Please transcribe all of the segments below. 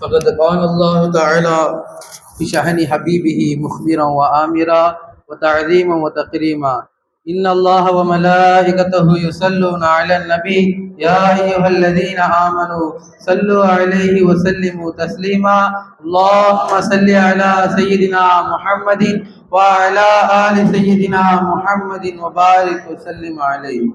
فقد قال الله تعالى في شأن حبيبه مخبرا وآمرا وتعظيما وتقريما إن الله وملائكته يصلون على النبي يا أيها الذين آمنوا صلوا عليه وسلموا تسليما اللهم صل على سيدنا محمد وعلى آل سيدنا محمد وبارك وسلم عليه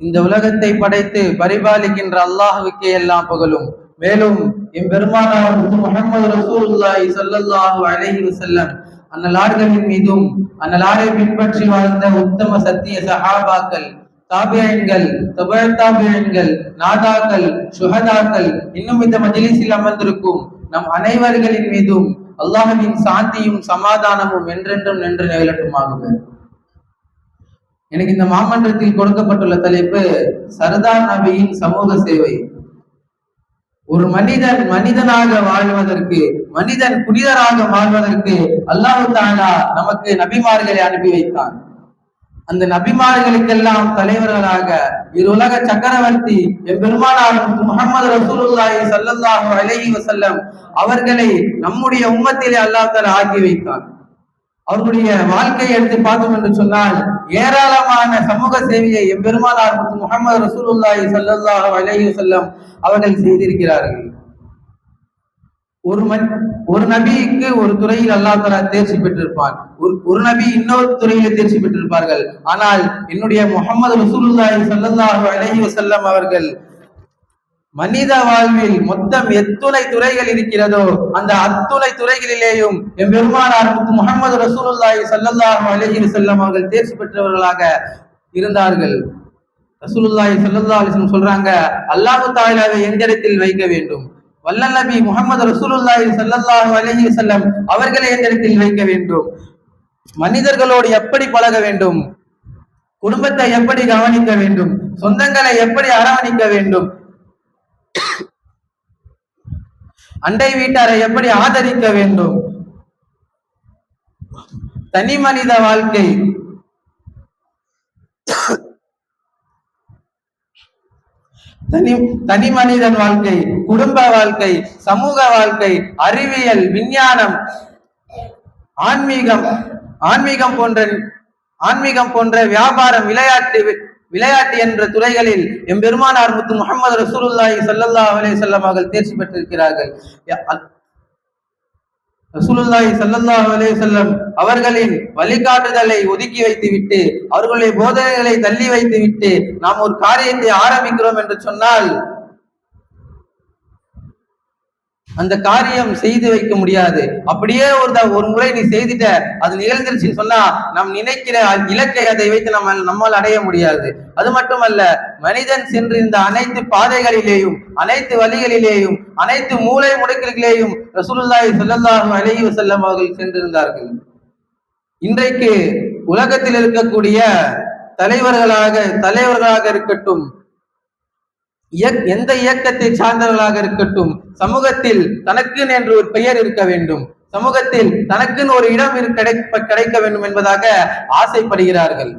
இந்த உலகத்தை படைத்து பரிபாலிக்கின்ற அல்லாஹுக்கே எல்லாம் புகழும் மேலும் எம்பெருமானார் முகமது ரசூலுல்லாஹி ஸல்லல்லாஹு அலைஹி வஸல்லம் அன்னலார்களின் மீதும் அன்னலாரை பின்பற்றி வாழ்ந்த உத்தம சத்திய சஹாபாக்கள் தாபியன்கள் தபழ் தாபியன்கள் நாதாக்கள் சுஹதாக்கள் இன்னும் இந்த மஜ்லிஸில் அமர்ந்திருக்கும் நம் அனைவர்களின் மீதும் அல்லாஹவின் சாந்தியும் சமாதானமும் என்றென்றும் நின்று நிகழட்டுமாகுக எனக்கு இந்த மாமன்றத்தில் கொடுக்கப்பட்டுள்ள தலைப்பு சர்தார் நபியின் சமூக சேவை. ஒரு மனிதன் மனிதனாக வாழ்வதற்கு மனிதன் புனிதராக மாறுவதற்கு அல்லாஹு தாலா நமக்கு நபிமார்களை அனுப்பி வைத்தான். அந்த நபிமார்களுக்கெல்லாம் தலைவர்களாக இரு உலக சக்கரவர்த்தி எம்பெருமானார் முகமது ரசூலுல்லாஹி சல்லல்லாஹு அலைஹி வசல்லம் அவர்களை நம்முடைய உம்மத்திலே அல்லாஹ் ஆக்கி வைத்தான். அவருடைய வாழ்க்கையை எடுத்து பார்த்தோம் என்று சொன்னால் ஏராளமான சமூக சேவையை எம்பெருமானார் முகமது ரசூலுல்லாஹி சல்லல்லாஹு அலைஹி வசல்லம் அவர்கள் செய்திருக்கிறார்கள். ஒரு மன் ஒரு நபிக்கு ஒரு துறையில் அல்லா தலா தேர்ச்சி பெற்றிருப்பான். ஒரு ஒரு நபி இன்னொரு துறையில தேர்ச்சி பெற்றிருப்பார்கள். ஆனால் என்னுடைய முகமது ரசூலுல்லாஹி சல்லாஹு அலஹி வசல்லம் அவர்கள் மனித வாழ்வில் மொத்தம் எத்துணை துறைகள் இருக்கிறதோ அந்த அத்துணை துறைகளிலேயும் என் பெருமானார் முகமது ரசூலுல்லாஹி சல்லாஹு அலஹி வசல்லம் அவர்கள் தேர்ச்சி பெற்றவர்களாக இருந்தார்கள். ரசூலுல்லாஹி சல்லா அலிஸ்லம் சொல்றாங்க அல்லாஹு தாயிலாவை எந்திரத்தில் வைக்க வேண்டும். வல்லநபி முகமது ரசூலுல்லாஹி சல்லல்லாஹு அலைஹி வஸல்லம் அவர்களை எந்திரத்தில் வைக்க வேண்டும். மனிதர்களோடு எப்படி பழக வேண்டும்? குடும்பத்தை எப்படி கவனிக்க வேண்டும்? சொந்தங்களை எப்படி அரவணிக்க வேண்டும்? அண்டை வீட்டாரை எப்படி ஆதரிக்க வேண்டும்? தனி மனித வாழ்க்கை தனி தனி மனிதன் வாழ்க்கை குடும்ப வாழ்க்கை சமூக வாழ்க்கை அறிவியல் விஞ்ஞானம் ஆன்மீகம் ஆன்மீகம் போன்ற ஆன்மீகம் போன்ற வியாபாரம் விளையாட்டு விளையாட்டு என்ற துறைகளில் எம்பெருமானார் முத்து முகமது ரசூலுல்லாஹி ஸல்லல்லாஹு அலே வஸல்லம் அவர்கள் தேர்ச்சி பெற்றிருக்கிறார்கள். ரசூலுல்லாஹி ஸல்லல்லாஹு அலைஹி செல்லம் அவர்களின் வழிகாட்டுதலை ஒதுக்கி வைத்துவிட்டு அவர்களுடைய போதனைகளை தள்ளி வைத்துவிட்டு நாம் ஒரு காரியத்தை ஆரம்பிக்கிறோம் என்று சொன்னால் அந்த காரியம் செய்து வைக்க முடியாது. அப்படியே ஒரு ஒரு முறை நீ செய்துட்ட அது நிகழ்ந்துருச்சுன்னு சொன்னா நம் நினைக்கிற இலக்கை அதை வைத்து நம்ம நம்மால் அடைய முடியாது. அது மட்டுமல்ல மனிதன் சென்று இந்த அனைத்து பாதைகளிலேயும் அனைத்து வழிகளிலேயும் அனைத்து மூளை முடக்கிலேயும் ரசூலுல்லாஹி ஸல்லல்லாஹு அழகி வஸல்லம் அவர்கள் சென்றிருந்தார்கள். இன்றைக்கு உலகத்தில் இருக்கக்கூடிய தலைவர்களாக தலைவர்களாக இருக்கட்டும் எந்த இயக்கத்தை சார்ந்தவர்களாக இருக்கட்டும் சமூகத்தில் தனக்குன்னு என்று ஒரு பெயர் இருக்க வேண்டும். சமூகத்தில் தனக்குன்னு ஒரு இடம் கிடைக்க கிடைக்க வேண்டும் என்பதாக ஆசைப்படுகிறார்கள்.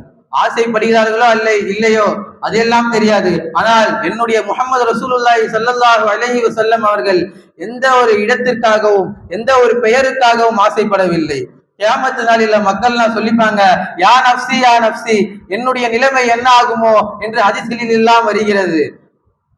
ஆசைப்படுகிறார்களோ அல்ல இல்லையோ அதெல்லாம் தெரியாது. ஆனால் என்னுடைய முகமது ரசூலுல்லாஹி சல்லல்லாஹு அலஹி வசல்லம் அவர்கள் எந்த ஒரு இடத்திற்காகவும் எந்த ஒரு பெயருக்காகவும் ஆசைப்படவில்லை. கேமத்து நாளில மக்கள்லாம் சொல்லிப்பாங்க யா நப்சி யா நப்சி என்னுடைய நிலைமை என்ன ஆகுமோ என்று அதிசலில் எல்லாம் வருகிறது.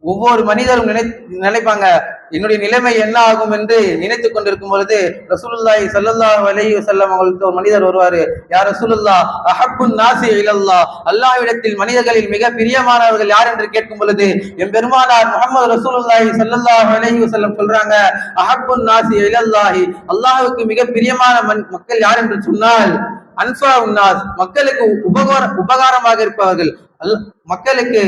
ஒவ்வொரு மனிதரும் நினை நினைப்பாங்க என்னுடைய நிலைமை என்ன ஆகும் என்று நினைத்துக் கொண்டிருக்கும் பொழுது ரசூலுல்லாய் சல்லல்லா அலைஹி செல்லம் அவங்களுக்கு ஒரு மனிதர் வருவாரு யார் ரசூலுல்லா அஹப்பு நாசி இலல்லா அல்லாஹ்விடத்தில் மனிதர்களில் மிக பிரியமானவர்கள் யார் என்று கேட்கும் பொழுது என் பெருமானார் முகமது ரசூலுல்லாஹி சல்லல்லா அலைஹி செல்லம் சொல்றாங்க அஹப்பு நாசி இலல்லாஹி. அல்லாஹுக்கு மிக பிரியமான மக்கள் யார் என்று சொன்னால் அன்சா உன்னாஸ் மக்களுக்கு உபகார உபகாரமாக இருப்பவர்கள். மக்களுக்கு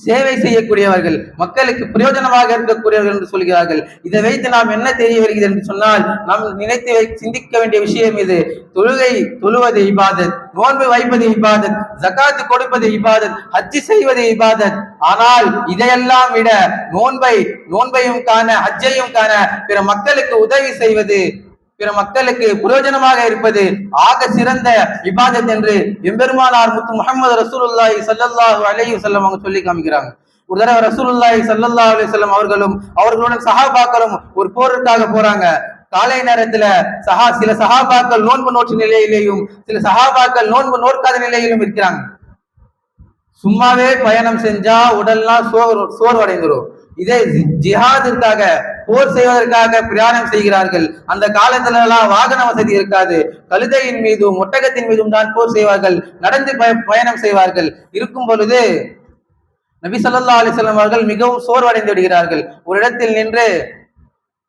சேவை செய்யக்கூடியவர்கள் மக்களுக்கு பிரயோஜனமாக இருக்கக்கூடியவர்கள் என்று சொல்கிறார்கள். இதை வைத்து நாம் என்ன தெரிய வருகிறது என்று சொன்னால் நாம் நினைத்து சிந்திக்க வேண்டிய விஷயம் இது. தொழுகை தொழுவது இபாதத் நோன்பு வைப்பது இபாதத் ஜக்காத்து கொடுப்பது இபாதத் ஹஜ்ஜி செய்வது இபாதத். ஆனால் இதையெல்லாம் விட நோன்பை நோன்பையும் காண ஹஜ்ஜையும் காண பிற மக்களுக்கு உதவி செய்வது பிற மக்களுக்கு பிரயோஜனமாக இருப்பது ஆக சிறந்த இபாதத் என்று எம்பெருமானார் முத்து முகமது ரசூலுல்லாஹி சல்லல்லாஹு அலைஹி வஸல்லம் அவங்க சொல்லி காமிக்கிறாங்க. ஒரு தடவை ரசூலுல்லாஹி சல்லல்லாஹு அலைஹி வஸல்லம் அவர்களும் அவர்களுடன் சஹாபாக்களும் ஒரு போருக்காக போறாங்க. காலை நேரத்துல சஹா சில சஹாபாக்கள் நோன்பு நோற்று நிலையிலேயும் சில சஹாபாக்கள் நோன்பு நோற்காத நிலையிலும் இருக்கிறாங்க. சும்மாவே பயணம் செஞ்சா உடல்லாம் சோர் சோர்வடைந்துரும். இதே ஜி- ஜிஹாதிற்காக போர் செய்வதற்காக பிரயாணம் செய்கிறார்கள். அந்த காலத்துல எல்லாம் வாகன வசதி இருக்காது. கழுதையின் மீதும் ஒட்டகத்தின் மீதும் தான் போர் செய்வார்கள். நடந்து பய- பயணம் செய்வார்கள். இருக்கும் பொழுது நபி சொல்லா அலைஹி அவர்கள் மிகவும் சோர்வடைந்து விடுகிறார்கள். ஒரு இடத்தில் நின்று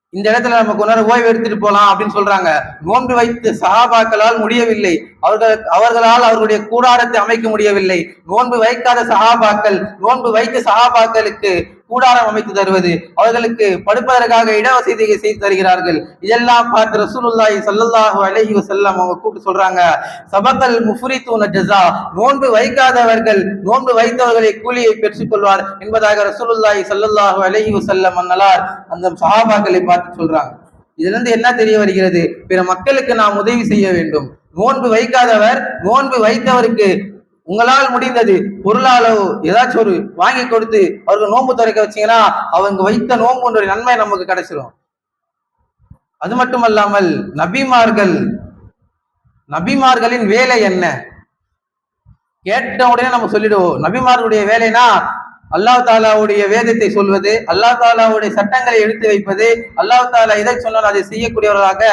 இந்த இடத்துல நமக்கு உணர ஓய்வு எடுத்துட்டு போலாம் அப்படின்னு சொல்றாங்க. நோன்பு வைத்து சகாபாக்களால் முடியவில்லை. அவர்கள் அவர்களால் அவர்களுடைய கூடாரத்தை அமைக்க முடியவில்லை. நோன்பு வைக்காத சகாபாக்கள் நோன்பு வைத்த சகாபாக்களுக்கு கூடாரம் அமைத்து தருவது. அவர்களுக்கு படுப்பதற்காக இடவசதி செய்து தருகிறார்கள். இதெல்லாம் பார்த்து ரசூலுல்லாஹி சல்லல்லாஹு அலைஹி வஸல்லம் அவங்க கூப்பிட்டு சொல்றாங்க. சபக்கல் முஃப்ரித்தூன ஜஸா நோன்பு வைக்காதவர்கள் நோன்பு வைத்தவர்களை கூலியை பெற்றுக் கொள்வார் என்பதாக ரசூலுல்லாஹி சல்லல்லாஹு அலைஹி வஸல்லம் அன்னலார் அந்த சஹாபாக்களை பார்த்து சொல்றாங்க. இதுல இருந்து என்ன தெரிய வருகிறது? பிற மக்களுக்கு நாம் உதவி செய்ய வேண்டும். நோன்பு வைக்காதவர் நோன்பு வைத்தவருக்கு உங்களால் முடிந்தது பொருளாலோ ஏதாச்சும் ஒரு வாங்கி கொடுத்து அவருக்கு நோன்பு துறைக்க வச்சீங்கன்னா அவங்க வைத்த நோன்புன்ற நன்மை நமக்கு கிடைச்சிடும் அது மட்டுமல்லாமல் நபிமார்கள் நபிமார்களின் வேலை என்ன? கேட்ட உடனே நம்ம சொல்லிடுவோம். நபிமார்களுடைய வேலைனா அல்லாஹ் தாலாவுடைய வேதத்தை சொல்வது அல்லாஹ் தாலாவுடைய சட்டங்களை எடுத்து வைப்பது அல்லாஹ் தாலா இதை சொன்னால் அதை செய்யக்கூடியவர்களாக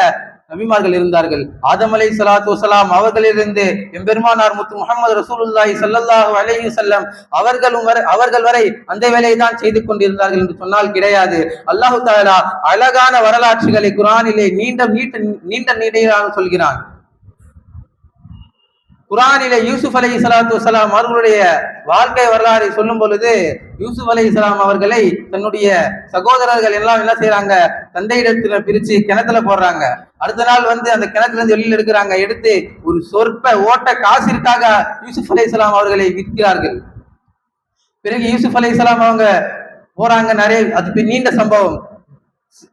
நபிமார்கள் இருந்தார்கள். ஆதம் அலை சலாத்து வசலாம் அவர்களிலிருந்து எம்பெருமானார் முத்து முகமது ரசூலுல்லாஹி ஸல்லல்லாஹு அலைஹி செல்லம் அவர்களும் வரை அவர்கள் வரை அந்த வேலையை தான் செய்து கொண்டிருந்தார்கள் என்று சொன்னால் கிடையாது. அல்லாஹு தாலா அழகான வரலாற்றுகளை குரானிலே நீண்ட நீட்ட நீண்ட நீடையாக சொல்கிறான். குரானிலே யூசுப் அலி இஸ்லாத்து வலாம் அவர்களுடைய வாழ்க்கை வரலாறை சொல்லும் பொழுது யூசுப் அலி இஸ்லாம் அவர்களை தன்னுடைய சகோதரர்கள் எல்லாம் என்ன செய்யறாங்க தந்தையிடத்துல பிரிச்சு கிணத்துல போடுறாங்க. அடுத்த நாள் வந்து அந்த கிணத்துல இருந்து வெளியில் எடுக்கிறாங்க. எடுத்து ஒரு சொற்ப ஓட்ட காசிற்காக யூசுப் அலி இஸ்லாம் அவர்களை விற்கிறார்கள். பிறகு யூசுப் அலி இஸ்லாம் அவங்க போறாங்க. நிறைய அது நீண்ட சம்பவம்.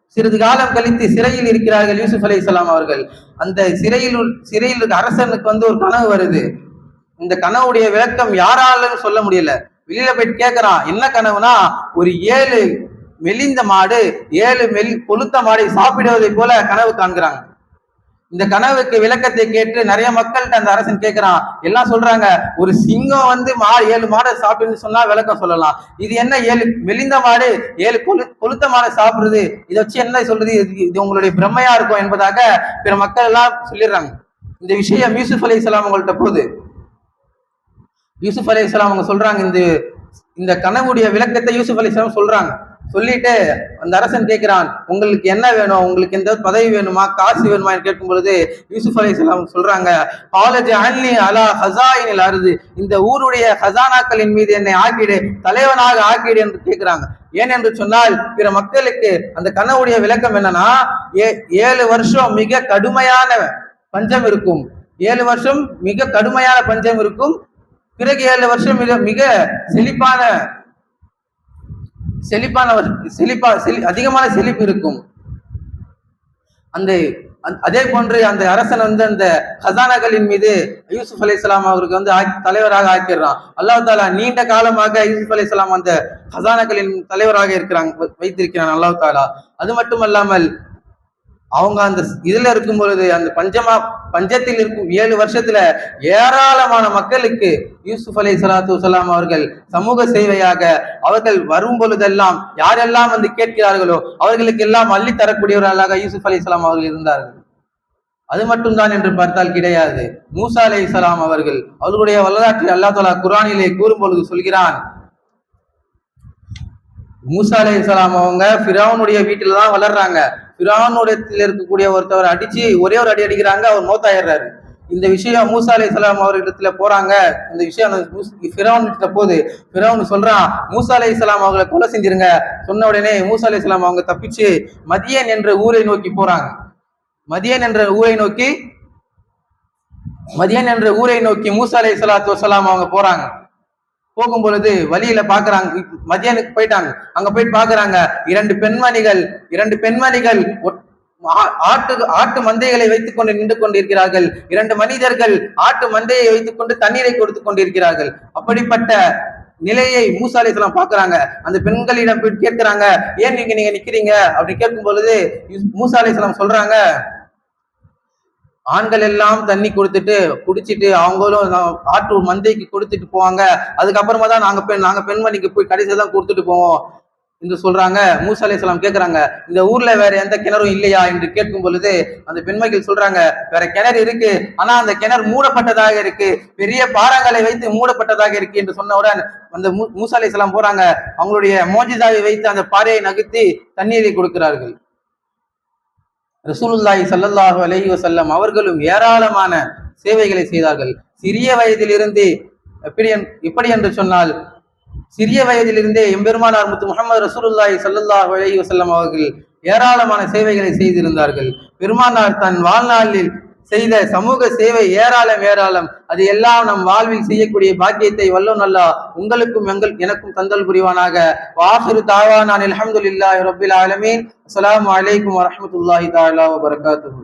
சிறிது காலம் கழித்து சிறையில் இருக்கிறார்கள் யூசுப் அலை அவர்கள். அந்த சிறையில் உள்- சிறையில் இருக்க அரசனுக்கு வந்து ஒரு கனவு வருது. இந்த கனவுடைய விளக்கம் யாராலும் சொல்ல முடியல. வெளியில போயிட்டு கேட்கறான் என்ன கனவுனா ஒரு ஏழு மெலிந்த மாடு ஏழு மெல் கொளுத்த மாடை சாப்பிடுவதை போல கனவு காண்கிறாங்க. இந்த கனவுக்கு விளக்கத்தை கேட்டு நிறைய மக்கள்கிட்ட அந்த அரசன் கேட்கிறான் எல்லாம் சொல்றாங்க ஒரு சிங்கம் வந்து மா ஏழு மாடு சாப்பிடுன்னு சொன்னா விளக்கம் சொல்லலாம். இது என்ன ஏழு மெலிந்த மாடு ஏழு கொழு கொளுத்த மாடை சாப்பிடுறது? இதை வச்சு என்ன சொல்றது? இது இது உங்களுடைய பிரம்மையா இருக்கும் என்பதாக பிற மக்கள் எல்லாம் சொல்லிடுறாங்க. இந்த விஷயம் யூசுப் அலி இஸ்லாம் உங்கள்கிட்ட போகுது. யூசுப் அலி இஸ்லாம் அவங்க சொல்றாங்க இந்த இந்த கனவுடைய விளக்கத்தை யூசுப் அலி இஸ்லாம் சொல்றாங்க. சொல்லிட்டு அந்த அரசன் கேட்கிறான் உங்களுக்கு என்ன வேணும்? உங்களுக்கு எந்த பதவி வேணுமா? காசு வேணுமா? என்று கேட்கும் பொழுது யூசுப் அலி இஸ்லாம் சொல்றாங்க காலேஜ் அலா ஹசாயினில் அருது. இந்த ஊருடைய ஹசானாக்களின் மீது என்னை ஆக்கிடு தலைவனாக ஆக்கிடு என்று கேட்கிறாங்க. ஏன் என்று சொன்னால் பிற மக்களுக்கு அந்த கனவுடைய விளக்கம் என்னன்னா ஏ- ஏழு வருஷம் மிக கடுமையான பஞ்சம் இருக்கும். ஏழு வருஷம் மிக கடுமையான பஞ்சம் இருக்கும். பிறகு ஏழு வருஷம் மிக மிக செழிப்பான செழிப்பானவர் செழிப்பா செழி அதிகமான செழிப்பு இருக்கும். அந்த அதே போன்று அந்த அரசன் வந்து அந்த ஹசானாக்களின் மீது யூசுப் அலைஹிஸ்ஸலாம் அவருக்கு வந்து தலைவராக ஆக்கிடுறான். அல்லாஹ் தாலா நீண்ட காலமாக யூசுப் அலைஹிஸ்ஸலாம் அந்த ஹசானாக்களின் தலைவராக இருக்கிறாங்க வைத்திருக்கிறான் அல்லாஹ் தாலா. அது மட்டும் அல்லாமல் அவங்க அந்த இதுல இருக்கும் பொழுது அந்த பஞ்சமா பஞ்சத்தில் இருக்கும் ஏழு வருஷத்துல ஏராளமான மக்களுக்கு யூசுப் அலை சலாத்து வலாம் அவர்கள் சமூக சேவையாக அவர்கள் வரும் பொழுதெல்லாம் யாரெல்லாம் வந்து கேட்கிறார்களோ அவர்களுக்கு எல்லாம் அள்ளி தரக்கூடியவர்களாக யூசுப் அலை அவர்கள் இருந்தார்கள். அது மட்டும்தான் என்று பார்த்தால் கிடையாது. மூசா அலை அவர்கள் அவர்களுடைய வரலாற்றை அல்லா தலா குரானிலே கூறும் பொழுது சொல்கிறான் மூசா அலை அவங்க ஃபிரௌனுடைய வீட்டில தான் வளர்றாங்க. பிரானுடத்தில் இருக்கக்கூடிய ஒருத்தவர் அடிச்சு ஒரே ஒரு அடி அடிக்கிறாங்க அவர் மௌத்தாயிடுறாரு. இந்த விஷயம் மூசா அலி இஸ்லாம் அவர்களிடத்துல போறாங்க. இந்த விஷயம் மூஸ்- ஃபிரௌன் கிட்ட போகுது. ஃபிரௌன் சொல்றான் மூசா அலை அவங்களை கொலை செஞ்சிருங்க. சொன்ன உடனே மூசா அலை அவங்க தப்பிச்சு மதியன் என்ற ஊரை நோக்கி போறாங்க. மதியன் என்ற ஊரை நோக்கி மதியன் என்ற ஊரை நோக்கி மூசா அலி சலாத்து வசலாம் அவங்க போறாங்க. போகும் பொழுது வழியில பாக்குறாங்க மதியானுக்கு போயிட்டாங்க. அங்க போயிட்டு பாக்குறாங்க இரண்டு பெண்மணிகள் இரண்டு பெண்மணிகள் ஒட்- ஆ- ஆட்டு ஆட்டு மந்தைகளை வைத்துக் கொண்டு நின்று கொண்டிருக்கிறார்கள். இரண்டு மனிதர்கள் ஆட்டு மந்தையை வைத்துக் கொண்டு தண்ணீரை கொடுத்து கொண்டிருக்கிறார்கள். அப்படிப்பட்ட நிலையை மூசா பாக்குறாங்க. அந்த பெண்களிடம் போய் கேட்கிறாங்க ஏன் நீங்க நீங்க நிக்கிறீங்க? அப்படி கேட்கும் பொழுது மூசா சொல்றாங்க ஆண்கள் எல்லாம் தண்ணி கொடுத்துட்டு குடிச்சிட்டு அவங்களும் நான் ஆட்டு மந்தைக்கு கொடுத்துட்டு போவாங்க. அதுக்கப்புறமா தான் நாங்க பெண் நாங்க பெண்மணிக்கு போய் கடைசியில் தான் கொடுத்துட்டு போவோம் என்று சொல்றாங்க. மூசா கேட்குறாங்க இந்த ஊர்ல வேற எந்த கிணறும் இல்லையா என்று கேட்கும் பொழுது அந்த பெண்மைகள் சொல்றாங்க வேற கிணறு இருக்கு ஆனா அந்த கிணறு மூடப்பட்டதாக இருக்கு பெரிய பாறாங்களை வைத்து மூடப்பட்டதாக இருக்கு என்று சொன்னவுடன் அந்த மூ- மூசா அலைஹிஸ்ஸலாம் போறாங்க. அவங்களுடைய மோஜிதாவை வைத்து அந்த பாறையை நகர்த்தி தண்ணீரை கொடுக்கிறார்கள். ரசூலுல்லாஹி சல்லல்லாஹு அலஹி வசல்லம் அவர்களும் ஏராளமான சேவைகளை செய்தார்கள். சிறிய வயதிலிருந்து எப்படி எப்படி என்று சொன்னால் சிறிய வயதிலிருந்தே எம்பெருமானார் முத்து முகமது ரசூலுல்லாஹி சல்லல்லாஹு அலஹி வசல்லம் அவர்கள் ஏராளமான சேவைகளை செய்திருந்தார்கள். பெருமானார் தன் வாழ்நாளில் செய்த சமூக சேவை ஏராளம் ஏராளம். அது எல்லாம் நம் வாழ்வில் செய்யக்கூடிய பாக்கியத்தை வல்லோ நல்லா உங்களுக்கும் எங்கள் எனக்கும் தந்தல் புரிவானாக. வாசுரு தாவா நான் அலமதுல்லா ரப்பில் ஆலமீன். அஸ்லாம் வலைக்கம் வரமத்துல்லாஹி தாலா வபரகாத்துஹு.